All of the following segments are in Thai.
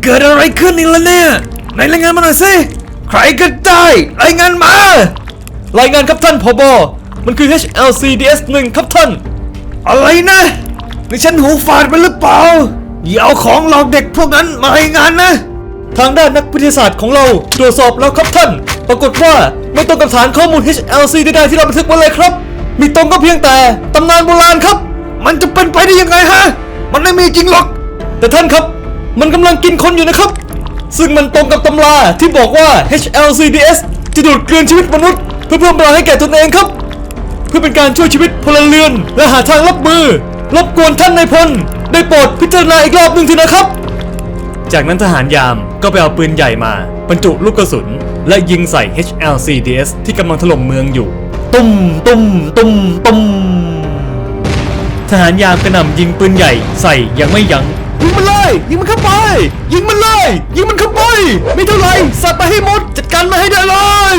มันเกิดอะไรขึ้นอีกแล้วเนี่ยไหนรายงานมาหน่อยสิ ใครก็ได้รายงานมา รายงานครับท่านผบมันคือ HLCDS 1ครับท่าน อะไรนะนี่ฉันหูฝาดไปหรือเปล่าอย่าเอาของหลอกเด็กพวกนั้นมารายงานนะ ทางด้านนักวิทยาศาสตร์ของเราตรวจสอบแล้วครับท่าน ปรากฏว่าไม่ตรงกับฐานข้อมูล HLC ใดๆที่เราบันทึกไว้เลยครับ มีตรงก็เพียงแต่ตำนานโบราณครับ มันจะเป็นไปได้ยังไงฮะ มันไม่มีจริงหรอก แต่ท่านครับ มันกำลังกินคนอยู่นะครับ ซึ่งมันตรงกับตำราที่บอกว่า HLCDS จะดูดกลืนชีวิตมนุษย์ เพื่อเพิ่มพลังให้แก่ตนเองครับ เพื่อเป็นการช่วยชีวิตพลเรือน และหาทางรับมือ รบกวนท่านนายพลได้โปรดพิจารณาอีกรอบหนึ่งเถอะนะครับ จากนั้นทหารยามก็ไปเอาปืนใหญ่มาบรรจุลูกกระสุน และยิงใส่ HLCDS ที่กำลังถล่มเมืองอยู่ ตุ้มตุ้มตุ้มตุ้มทหารยามกระหน่ำยิงปืนใหญ่ใส่ยังไม่ยัง้ง ยิงมันเลย ยิงมันเข้าไป ยิงมันเลย ยิงมันเข้าไป ไม่เท่าไรสับไปให้หมด จัดการมาให้ได้เลย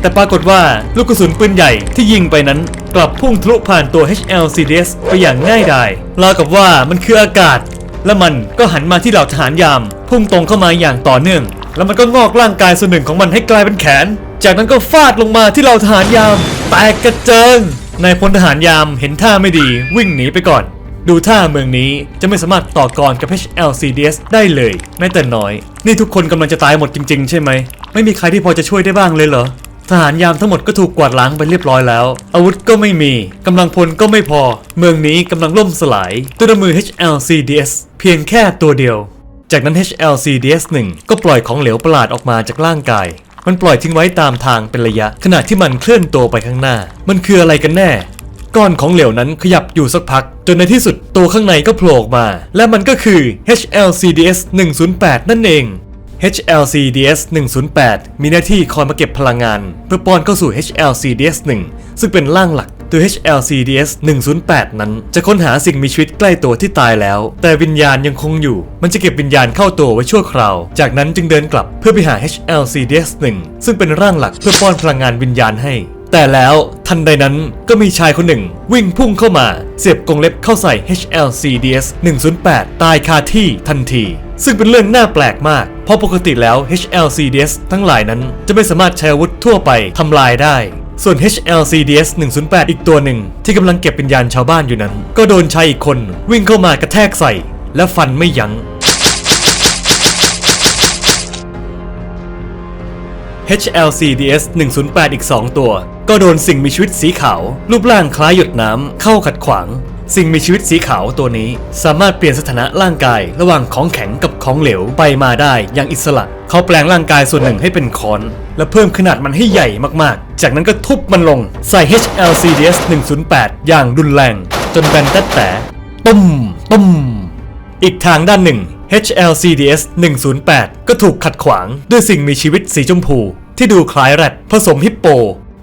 แต่ปรากฏว่าลูกกระสุนปืนใหญ่ที่ยิงไปนั้นกลับพุ่งทะลุผ่านตัว HLCDS ไปอย่างง่ายดายราวกับว่ามันคืออากาศ และมันก็หันมาที่เหล่าทหารยาม พุ่งตรงเข้ามาอย่างต่อเนื่อง แล้วมันก็งอกร่างกายส่วนหนึ่งของมันให้กลายเป็นแขน จากนั้นก็ฟาดลงมาที่เหล่าทหารยาม แตกกระเจิงนายพลทหารยามเห็นท่าไม่ดีวิ่งหนีไปก่อน ดูท่าเมืองนี้จะไม่สามารถต่อกรกับ HLCDS ได้เลยแม้แต่น้อย นี่ทุกคนกำลังจะตายหมดจริง ๆ ใช่ไหม ไม่มีใครที่พอจะช่วยได้บ้างเลยเหรอ ทหารยามทั้งหมดก็ถูกกวาดล้างไปเรียบร้อยแล้ว อาวุธก็ไม่มีกำลังพลก็ไม่พอ เมืองนี้กำลังล่มสลายด้วยมือ HLCDS เพียงแค่ตัวเดียว จากนั้น HLCDS 1 ก็ปล่อยของเหลวประหลาดออกมาจากร่างกายมันปล่อยทิ้งไว้ตามทางเป็นระยะ ขณะที่มันเคลื่อนตัวไปข้างหน้า มันคืออะไรกันแน่ ก้อนของเหลวนั้นขยับอยู่สักพัก จนในที่สุดตัวข้างในก็โผล่ออกมา และมันก็คือ HLCDS 108 นั่นเอง HLCDS 108 มีหน้าที่คอยมาเก็บพลังงาน เพื่อป้อนเข้าสู่ HLCDS 1 ซึ่งเป็นร่างหลักตัว HLCDS 108 นั้น จะค้นหาสิ่งมีชีวิตใกล้ตัวที่ตายแล้ว แต่วิญญาณยังคงอยู่ มันจะเก็บวิญญาณเข้าตัวไว้ชั่วคราว จากนั้นจึงเดินกลับเพื่อไปหา HLCDS 1 ซึ่งเป็นร่างหลักเพื่อป้อนพลังงานวิญญาณให้ แต่แล้วทันใดนั้นก็มีชายคนหนึ่ง วิ่งพุ่งเข้ามา เสียบกรงเล็บเข้าใส่ HLCDS 108 ตายคาที่ทันที ซึ่งเป็นเรื่องน่าแปลกมาก เพราะปกติแล้ว HLCDS ทั้งหลายนั้นจะไม่สามารถใช้อาวุธทั่วไปทำลายได้ ส่วน HLCDS 108 อีกตัวหนึ่ง ที่กำลังเก็บวิญญาณชาวบ้านอยู่นั้น ก็โดนชายอีกคน วิ่งเข้ามากระแทกใส่ และฟันไม่ยัง้ง HLCDS 108 อีก 2 ตัว ก็โดนสิ่งมีชีวิตสีขาว รูปร่างคล้ายหยดน้ำเข้าขัดขวาง สิ่งมีชีวิตสีขาวตัวนี้ สามารถเปลี่ยนสถานะร่างกาย ระหว่างของแข็งกับของเหลวไปมาได้อย่างอิสระ เขาแปลงร่างกายส่วนหนึ่งให้เป็นคอน และเพิ่มขนาดมันให้ใหญ่มากๆ จากนั้นก็ทุบมันลงใส่ HLCDS 108 อย่างรุนแรง จนแบนแต๊ะแต่ตุ้มตุ้มอีกทางด้านหนึ่ง HLCDS 108 ก็ถูกขัดขวางด้วยสิ่งมีชีวิตสีชมพู ที่ดูคล้ายแรดผสมฮิปโป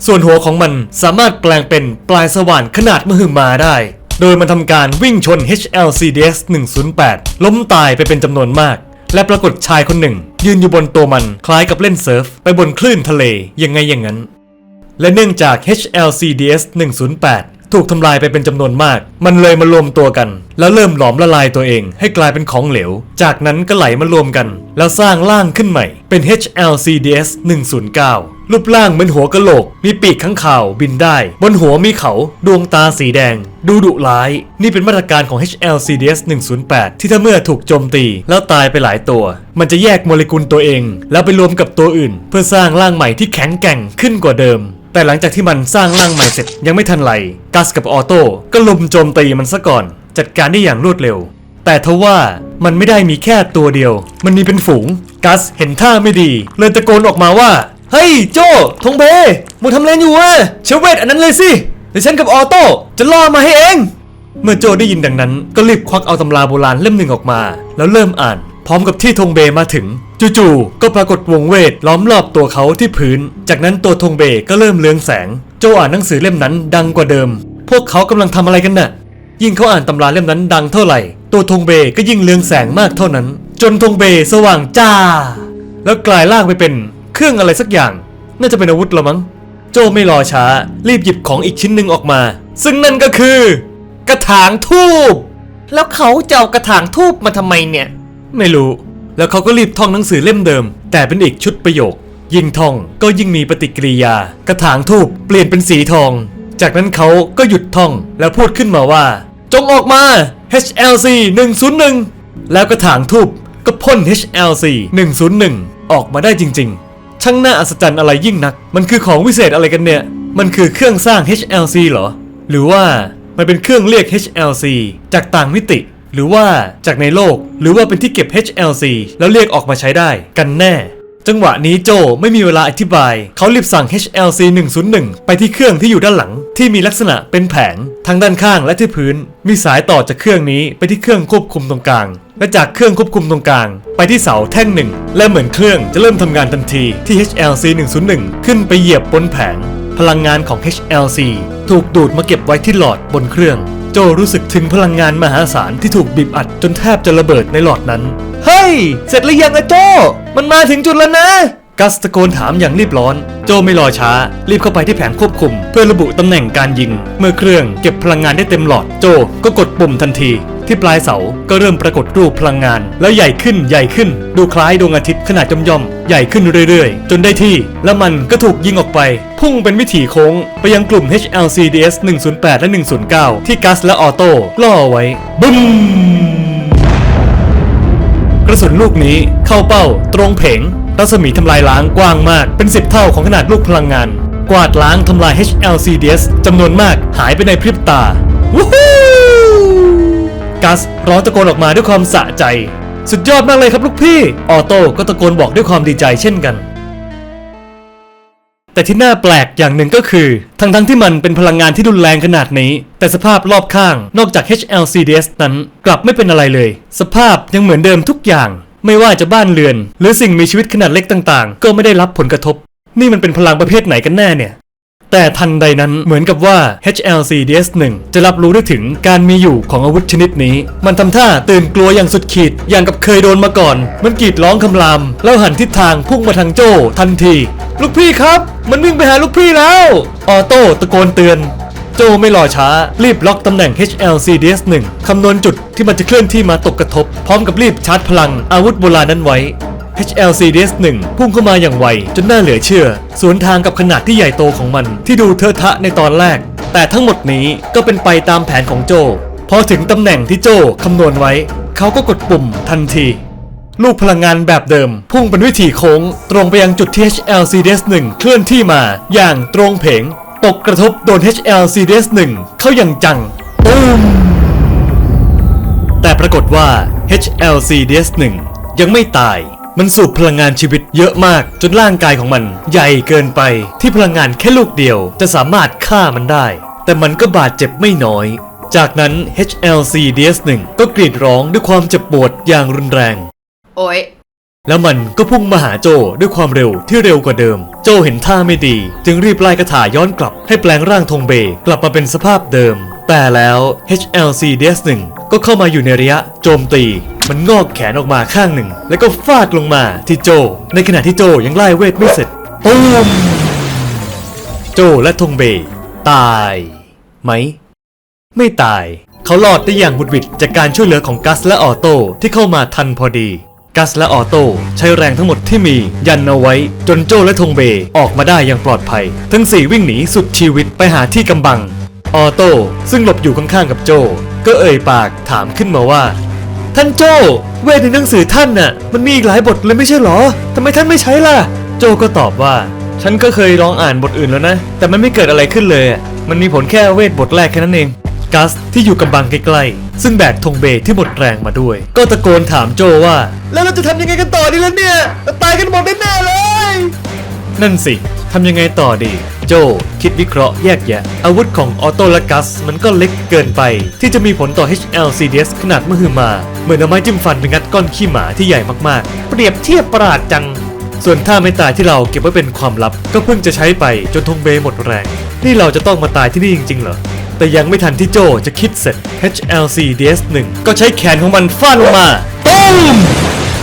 ส่วนหัวของมันสามารถแปลงเป็นปลายสว่านขนาดมหึมาได้ โดยมันทำการวิ่งชน HLCDS 108 ล้มตายไปเป็นจำนวนมาก และปรากฏชายคนหนึ่ง ยืนอยู่บนตัวมันคล้ายกับเล่นเซิร์ฟ ไปบนคลื่นทะเลยังไงอย่างนั้น และเนื่องจาก HLCDS 108 ถูกทำลายไปเป็นจำนวนมาก มันเลยมารวมตัวกัน แล้วเริ่มหลอมละลายตัวเอง ให้กลายเป็นของเหลว จากนั้นก็ไหลมารวมกัน แล้วสร้างร่างขึ้นใหม่ เป็น HLCDS 109 รูปร่างเหมือนหัวกะโหลก มีปีกข้างข่าวบินได้ บนหัวมีเขาดวงตาสีแดง ดูดุร้าย นี่เป็นมาตรการของ HLCDS 108 ที่ถ้าเมื่อถูกโจมตีแล้วตายไปหลายตัว มันจะแยกโมเลกุลตัวเอง แล้วไปรวมกับตัวอื่น เพื่อสร้างร่างใหม่ที่แข็งแกร่งขึ้นกว่าเดิม แต่หลังจากที่มันสร้างร่างใหม่เสร็จยังไม่ทันไรกัสกับออโต้ก็ลุมโจมตีมันซะก่อน จัดการได้อย่างรวดเร็ว แต่ทว่ามันไม่ได้มีแค่ตัวเดียว มันมีเป็นฝูง กัสเห็นท่าไม่ดี เลยตะโกนออกมาว่า เฮ้ยโจทงเบมึงทำอะไรอยู่วะเชเวตอันนั้นเลยสิเดี๋ยวฉันกับออโต้จะล่อมาให้เอง เมื่อโจได้ยินดังนั้น ก็รีบควักเอาตำราโบราณเล่มหนึ่งออกมา แล้วเริ่มอ่าน พร้อมกับที่ธงเบมาถึง จู่ๆก็ปรากฏวงเวทล้อมรอบตัวเขาที่พื้น จากนั้นตัวธงเบก็เริ่มเลืองแสง โจอ่านหนังสือเล่มนั้นดังกว่าเดิม พวกเขากำลังทำอะไรกันน่ะ ยิ่งเขาอ่านตำราเล่มนั้นดังเท่าไหร่ ตัวธงเบก็ยิ่งเลืองแสงมากเท่านั้น จนธงเบสว่างจ้า แล้วกลายร่างไปเป็นเครื่องอะไรสักอย่าง น่าจะเป็นอาวุธละมั้ง โจไม่รอช้า รีบหยิบของอีกชิ้นหนึ่งออกมา ซึ่งนั่นก็คือ กระถางทูบแล้วเขาจะเอากระถางทูบมาทำไมเนี่ย ไม่รู้ แล้วเขาก็รีบท่องหนังสือเล่มเดิม แต่เป็นอีกชุดประโยค ยิ่งท่องก็ยิ่งมีปฏิกิริยา กระถางทูบเปลี่ยนเป็นสีทอง จากนั้นเขาก็หยุดท่องแล้วพูดขึ้นมาว่า จงออกมา HLC 101 แล้วกระถางทูบก็พ่น HLC 101 ออกมาได้จริง ๆ ช่างน่าอัศจรรย์อะไรยิ่งนัก มันคือของวิเศษอะไรกันเนี่ย มันคือเครื่องสร้าง HLC เหรอ หรือว่ามันเป็นเครื่องเรียก HLC จากต่างมิติ หรือว่าจากในโลก หรือว่าเป็นที่เก็บ HLC แล้วเรียกออกมาใช้ได้กันแน่ จังหวะนี้โจไม่มีเวลาอธิบาย เขารีบสั่ง HLC 101 ไปที่เครื่องที่อยู่ด้านหลัง ที่มีลักษณะเป็นแผง ทั้งด้านข้างและที่พื้น มีสายต่อจากเครื่องนี้ไปที่เครื่องควบคุมตรงกลาง และจากเครื่องควบคุมตรงกลาง ไปที่เสาแท่งหนึ่ง และเหมือนเครื่องจะเริ่มทำงานทันทีที่ HLC 101 ขึ้นไปเหยียบบนแผง พลังงานของ HLC ถูกดูดมาเก็บไว้ที่หลอดบนเครื่อง จรู้สึกถึงพลังงานมหาศาลที่ถูกบีบอัดจนแทบจะระเบิดในหลอดนั้น เฮ้ย เสร็จหรือยังอะโจ มันมาถึงจุดแล้วนะ กัสตะโกนถามอย่างรีบร้อน โจไม่รอช้า รีบเข้าไปที่แผงควบคุม เพื่อระบุตำแหน่งการยิง เมื่อเครื่องเก็บพลังงานได้เต็มหลอด โจก็กดปุ่มทันที ที่ปลายเสาก็เริ่มปรากฏรูปพลังงาน แล้วใหญ่ขึ้นใหญ่ขึ้น ดูคล้ายดวงอาทิตย์ขนาดย่อมๆใหญ่ขึ้นเรื่อยๆ จนได้ที่ แล้วมันก็ถูกยิงออกไป พุ่งเป็นวิถีโค้ง ไปยังกลุ่ม HLCDS 108 และ 109 ที่กัสและออโต้ล่อไว้บึ้มกระสุนลูกนี้เข้าเป้า ตรงเผงรัศมีทำลายล้างกว้างมากเป็น 10 เท่าของขนาดลูกพลังงาน กวาดล้างทำลาย HLCDS จำนวนมากหายไปในพริบตาวู้ฮู้ กัสร้องตะโกนออกมาด้วยความสะใจ สุดยอดมากเลยครับลูกพี่ ออโต้ก็ตะโกนบอกด้วยความดีใจเช่นกัน แต่ที่น่าแปลกอย่างหนึ่งก็คือ ทั้งทั้งที่มันเป็นพลังงานที่รุนแรงขนาดนี้ แต่สภาพรอบข้างนอกจาก HLCDS นั้นกลับไม่เป็นอะไรเลย สภาพยังเหมือนเดิมทุกอย่าง ไม่ว่าจะบ้านเรือน หรือสิ่งมีชีวิตขนาดเล็กต่างๆ ก็ไม่ได้รับผลกระทบ นี่มันเป็นพลังประเภทไหนกันแน่เนี่ย แต่ทันใดนั้นเหมือนกับว่า HLCDS-1 จะรับรู้ได้ถึงการมีอยู่ของอาวุธชนิดนี้ มันทำท่าตื่นกลัวอย่างสุดขีด อย่างกับเคยโดนมาก่อน มันกรีดร้องคำราม แล้วหันทิศทางพุ่งมาทางโจ้ทันที ลูกพี่ครับ มันวิ่งไปหาลูกพี่แล้ว ออโต้ตะโกนเตือน โจไม่รอช้า รีบล็อกตำแหน่ง HLCDS-1 คำนวณจุดที่มันจะเคลื่อนที่มาตกกระทบ พร้อมกับรีบชาร์จพลังอาวุธโบราณนั้นไว้ HLCDS-1 พุ่งเข้ามาอย่างไว จนน่าเหลือเชื่อ สวนทางกับขนาดที่ใหญ่โตของมัน ที่ดูเทอะทะในตอนแรก แต่ทั้งหมดนี้ก็เป็นไปตามแผนของโจ พอถึงตำแหน่งที่โจคำนวณไว้ เขาก็กดปุ่มทันทีลูกพลังงานแบบเดิม พุ่งเป็นวิถีโค้ง ตรงไปยังจุดที่ HLCDS-1 เคลื่อนที่มา อย่างตรงเพง ตกกระทบโดน HLCDS-1 เข้าอย่างจังตูมแต่ปรากฏว่า HLCDS-1 ยังไม่ตาย มันสูบพลังงานชีวิตเยอะมาก จนร่างกายของมันใหญ่เกินไป ที่พลังงานแค่ลูกเดียว จะสามารถฆ่ามันได้ แต่มันก็บาดเจ็บไม่น้อย จากนั้น HLCDS-1 ก็กรีดร้องด้วยความเจ็บปวดอย่างรุนแรง โอ๊ยแล้วมันก็พุ่งมาหาโจด้วยความเร็วที่เร็วกว่าเดิม โจเห็นท่าไม่ดี จึงรีบไล่กระถาย้อนกลับให้แปลงร่างธงเบกลับมาเป็นสภาพเดิม แต่แล้ว HLCDS-1 ก็เข้ามาอยู่ในระยะโจมตี มันงอกแขนออกมาข้างหนึ่ง แล้วก็ฟาดลงมาที่โจ ในขณะที่โจยังไล่เวทไม่เสร็จตูมโจและธงเบ ตาย ไหม ไม่ตาย เขารอดได้อย่างบุดวิดจากการช่วยเหลือของกัสและออโต้ที่เข้ามาทันพอดี กัสและออโต้ใช้แรงทั้งหมดที่มียันเอาไว้ จนโจและทงเบออกมาได้อย่างปลอดภัย ทั้งสี่วิ่งหนีสุดชีวิตไปหาที่กำบัง ออโต้ซึ่งหลบอยู่ข้างๆกับโจ ก็เอ่ยปากถามขึ้นมาว่า ท่านโจเวทในหนังสือท่านน่ะ มันมีอีกหลายบทเลยไม่ใช่หรอทำไมท่านไม่ใช้ล่ะ โจก็ตอบว่า ฉันก็เคยลองอ่านบทอื่นแล้วนะ แต่มันไม่เกิดอะไรขึ้นเลย มันมีผลแค่เวทบทแรกแค่นั้นเองกัสที่อยู่กับบังใกล้ๆ ซึ่งแบกธงเบที่หมดแรงมาด้วย ก็ตะโกนถามโจว่า แล้วเราจะทำยังไงกันต่อดีล่ะเนี่ย ตายกันหมดแน่ๆเลย นั่นสิทำยังไงต่อดี โจ คิดวิเคราะห์แยกแยะ อาวุธของออโตและกัส มันก็เล็กเกินไป ที่จะมีผลต่อ HLCDS ขนาดมหึมา เหมือนเอาไม้จิ้มฟันไปงัดก้อนขี้หมาที่ใหญ่มากๆ เปรียบเทียบประหลาดจัง ส่วนท่าไม่ตายที่เราเก็บไว้เป็นความลับ ก็เพิ่งจะใช้ไปจนธงเบหมดแรง นี่เราจะต้องมาตายที่นี่จริงๆเหรอแต่ยังไม่ทันที่โจจะคิดเสร็จ HLCDS 1 ก็ใช้แขนของมันฟาดลงมาตูม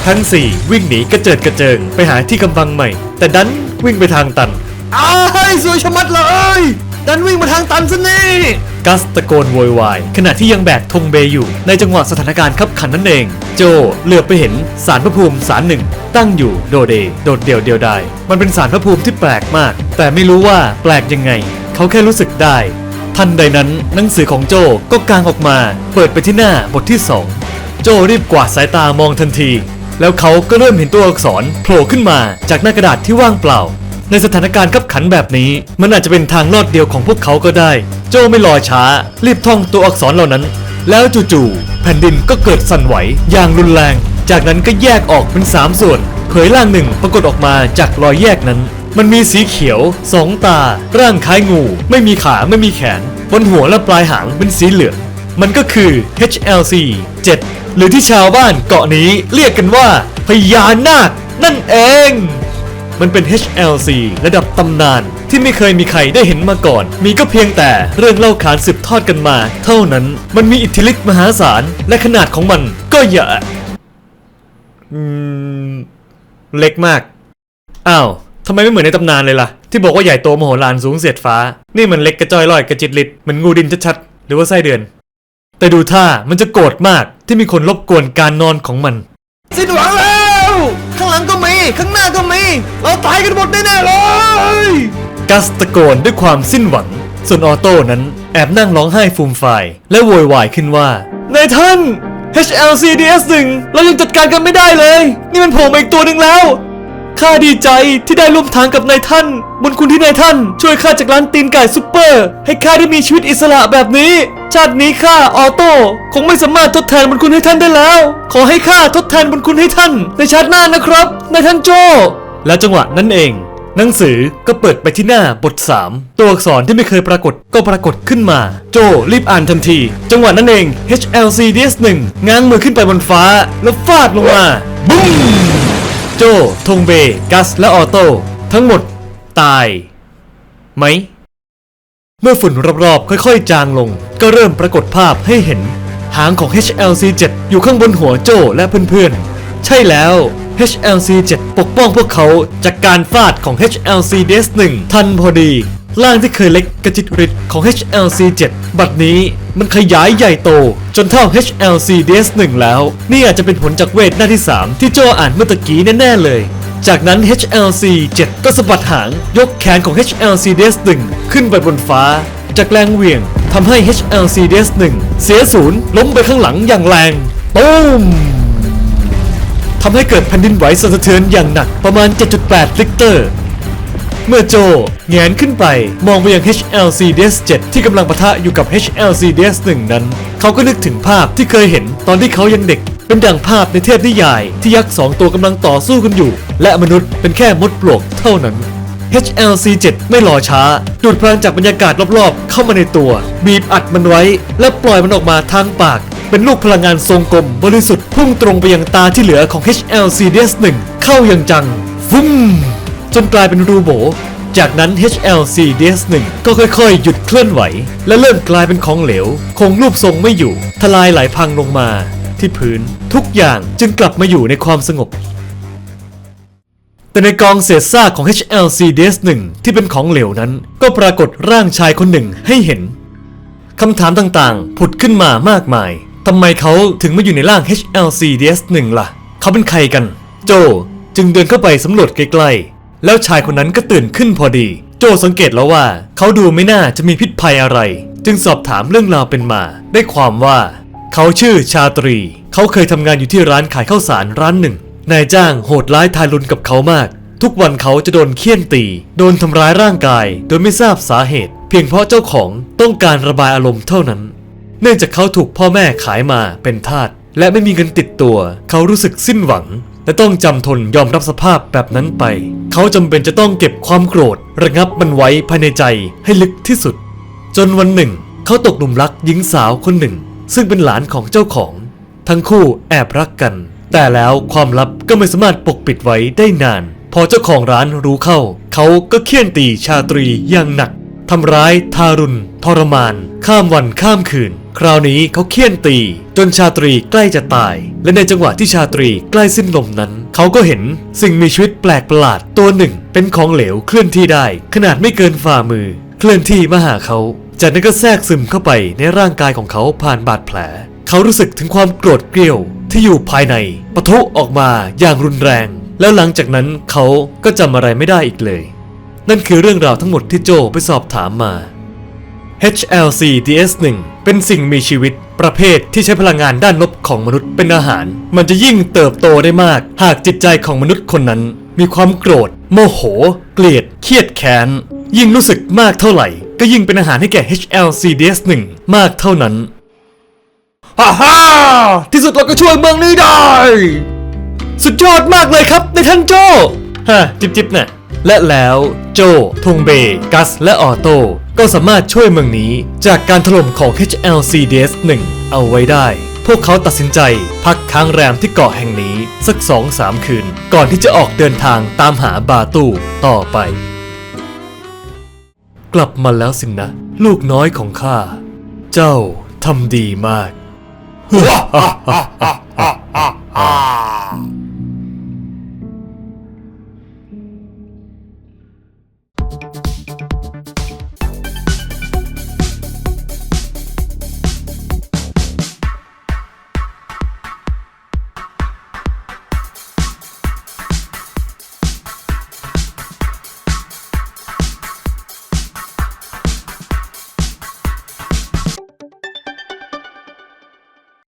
ทั้ง 4 วิ่งหนีกระเจิดกระเจิง ไปหาที่กำบังใหม่ แต่ดันวิ่งไปทางตัน อ้ายสวยชะมัดเลยดันวิ่งมาทางตันซะนี่กัสตะโกนโวยวายขณะที่ยังแบกธงเบอยู่ ในจังหวะสถานการณ์ขับขันนั่นเอง โจเหลือบไปเห็นสารพระภูมิสารหนึ่ง ตั้งอยู่โดเดโดดเดี่ยวเดียวดายมันเป็นสารพระภูมิที่แปลกมาก แต่ไม่รู้ว่าแปลกยังไง เขาแค่รู้สึกได้ ทันใดนั้นหนังสือของโจก็กางออกมา เปิดไปที่หน้าบทที่ 2 โจรีบกวาดสายตามองทันที แล้วเขาก็เริ่มเห็นตัวอักษรโผล่ขึ้นมาจากหน้ากระดาษที่ว่างเปล่า ในสถานการณ์ขับขันแบบนี้ มันอาจจะเป็นทางรอดเดียวของพวกเขาก็ได้ โจไม่รอช้า รีบท่องตัวอักษรเหล่านั้น แล้วจู่ๆแผ่นดินก็เกิดสั่นไหว อย่างรุนแรง จากนั้นก็แยกออกเป็นสามส่วน เผยร่างหนึ่งปรากฏออกมาจากรอยแยกนั้น มันมีสีเขียวสองตา ร่างคล้ายงู ไม่มีขาไม่มีแขน บนหัวและปลายหางเป็นสีเหลืองมันก็คือ HLC 7 หรือที่ชาวบ้านเกาะนี้เรียกกันว่าพญานาคนั่นเอง มันเป็น HLC ระดับตำนาน ที่ไม่เคยมีใครได้เห็นมาก่อน มีก็เพียงแต่เรื่องเล่าขานสืบทอดกันมา เท่านั้นมันมีอิทธิฤทธิ์มหาศาล และขนาดของมันก็ใหญ่อืมเล็กมาก อ้าวทำไมไม่เหมือนในตำนานเลยล่ะ ที่บอกว่าใหญ่โตมโหฬารสูงเสียดฟ้า นี่มันเล็กกระจอยลอยกระจิตลิดเหมือนงูดินชัดๆหรือว่าไส้เดือน แต่ดูท่ามันจะโกรธมากที่มีคนรบกวนการนอนของมัน สิ้นหวังแล้ว ข้างหลังก็มี ข้างหน้าก็มี เราตายกันหมดแน่ๆเลย กัสตะโกนด้วยความสิ้นหวัง ส่วนออโต้นั้นแอบนั่งร้องไห้ฟูมฟายและโวยวายขึ้นว่านายท่าน HLCDS 1เรายังจัดการกันไม่ได้เลย นี่มันโผล่มาอีกตัวหนึ่งแล้ว ข้าดีใจที่ได้ร่วมทางกับนายท่านบุญคุณที่นายท่าน ช่วยข้าจากร้านตีนไก่ซุปเปอร์ ให้ข้าได้มีชีวิตอิสระแบบนี้ ชาตินี้ข้าออโต้คงไม่สามารถทดแทนบุญคุณให้ท่านได้แล้ว ขอให้ข้าทดแทนบุญคุณให้ท่าน ในชาติหน้านะครับนายท่านโจและจังหวะนั้นเอง หนังสือก็เปิดไปที่หน้าบท 3 ตัวอักษรที่ไม่เคยปรากฏก็ปรากฏขึ้นมา โจรีบอ่านทันที จังหวะนั้นเอง HLCDS1 ง้างมือขึ้นไปบนฟ้า แล้วฟาดลงมาบุ้ม โจ ทงเบ กัส และออโต้ ทั้งหมด ตาย ไหม เมื่อฝุ่นรอบๆ ค่อยๆ จางลง ก็เริ่มปรากฏภาพให้เห็น หางของ HLC7 อยู่ข้างบนหัวโจและเพื่อนๆ ใช่แล้ว HLC7 ปกป้องพวกเขาจากการฟาดของ HLCDS1 ทันพอดี ร่างที่เคยเล็กกระจิตริดของ HLC7 บัดนี้มันขยายใหญ่โต จนเท่า HLCDS1 แล้ว นี่อาจจะเป็นผลจากเวทหน้าที่ 3 ที่โจอ่านเมื่อตะกี้แน่ๆเลย จากนั้น HLC 7 ก็สะบัดหางยกแขนของ HLC DS 1 ขึ้นไปบนฟ้า จากแรงเหวี่ยงทำให้ HLC DS 1 เสียศูนย์ล้มไปข้างหลังอย่างแรงตูมทำให้เกิดแผ่นดินไหวสะเทือนอย่างหนักประมาณ 7.8 ลิกเตอร์ เมื่อโจแงนขึ้นไป มองไปยัง HLC DS7 ที่กำลังปะทะอยู่กับ HLC DS1 นั้น เขาก็นึกถึงภาพที่เคยเห็นตอนที่เขายังเด็ก เป็นดังภาพในเทพนิยาย ที่ยักษ์สองตัวกำลังต่อสู้กันอยู่ และมนุษย์เป็นแค่มดปลวกเท่านั้น HLC7 ไม่รอช้า ดูดพลังจากบรรยากาศรอบๆ เข้ามาในตัว บีบอัดมันไว้ และปล่อยมันออกมาทางปาก เป็นลูกพลังงานทรงกลม บริสุทธิ์พุ่งตรงไปยังตาที่เหลือของ HLC-DS1 เข้าอย่างจัง ฟุ้ม จนกลายเป็นรูโบ จากนั้น HLC DS1 ก็ค่อยๆ หยุดเคลื่อนไหว และเริ่มกลายเป็นของเหลว คงรูปทรงไม่อยู่ ทลายไหลพังลงมา ที่พื้นทุกอย่างจึงกลับมาอยู่ในความสงบ แต่ในกองเศษซากของ HLC DS1 ที่เป็นของเหลวนั้น ก็ปรากฏร่างชายคนหนึ่งให้เห็นคำถามต่างๆ ผุดขึ้นมามากมาย ทำไมเขาถึงมาอยู่ในร่าง HLC DS1 ล่ะ เขาเป็นใครกัน โจจึงเดินเข้าไปสำรวจใกล้ๆ แล้วชายคนนั้นก็ตื่นขึ้นพอดี โจสังเกตแล้วว่า เขาดูไม่น่าจะมีพิษภัยอะไร จึงสอบถามเรื่องราวเป็นมา ได้ความว่า เขาชื่อชาตรี เขาเคยทำงานอยู่ที่ร้านขายข้าวสารร้านหนึ่งนายจ้างโหดร้ายทารุณกับเขามาก ทุกวันเขาจะโดนเคี่ยนตี โดนทำร้ายร่างกาย โดยไม่ทราบสาเหตุ เพียงเพราะเจ้าของต้องการระบายอารมณ์เท่านั้น เนื่องจากเขาถูกพ่อแม่ขายมาเป็นทาสและไม่มีเงินติดตัว เขารู้สึกสิ้นหวัง และต้องจำทนยอมรับสภาพแบบนั้นไป เขาจำเป็นจะต้องเก็บความโกรธ ระงับมันไว้ภายในใจให้ลึกที่สุด จนวันหนึ่ง เขาตกหลุมรักหญิงสาวคนหนึ่ง ซึ่งเป็นหลานของเจ้าของ ทั้งคู่แอบรักกัน แต่แล้วความลับก็ไม่สามารถปกปิดไว้ได้นาน พอเจ้าของร้านรู้เข้า เขาก็เคี่ยนตีชาตรีอย่างหนัก ทำร้าย ทารุณ ทรมาน ข้ามวันข้ามคืน คราวนี้เขาเคี่ยนตี จนชาตรีใกล้จะตาย และในจังหวะที่ชาตรีใกล้สิ้นลมนั้น เขาก็เห็นสิ่งมีชีวิตแปลกประหลาดตัวหนึ่ง เป็นของเหลวเคลื่อนที่ได้ ขนาดไม่เกินฝ่ามือ เคลื่อนที่มาหาเขา จากนั้นก็แทรกซึมเข้าไปในร่างกายของเขาผ่านบาดแผล เขารู้สึกถึงความโกรธเกรี้ยวที่อยู่ภายในปะทุออกมาอย่างรุนแรง แล้วหลังจากนั้นเขาก็จำอะไรไม่ได้อีกเลย นั่นคือเรื่องราวทั้งหมดที่โจไปสอบถามมา HLC DS1 เป็นสิ่งมีชีวิต ประเภทที่ใช้พลังงานด้านลบของมนุษย์เป็นอาหาร มันจะยิ่งเติบโตได้มาก หากจิตใจของมนุษย์คนนั้น มีความโกรธ โมโห เกลียด เครียดแค้น ยิ่งรู้สึกมากเท่าไหร่ ก็ยิ่งเป็นอาหารให้แก่ HLC DS1 มากเท่านั้นฮ่าฮ่าที่สุดเราก็ช่วยเมืองนี้ได้ สุดยอดมากเลยครับในท่านโจฮะจิบจิบน่ะและแล้ว โจทงเบ กัส และออโต้ก็สามารถช่วยเมืองนี้จากการถล่มของ HLCDS 1 เอาไว้ได้ พวกเขาตัดสินใจพักค้างแรมที่เกาะแห่งนี้สัก2-3คืน ก่อนที่จะออกเดินทางตามหาบาตู้ต่อไป กลับมาแล้วสินะ ลูกน้อยของข้า เจ้าทำดีมากฮ่า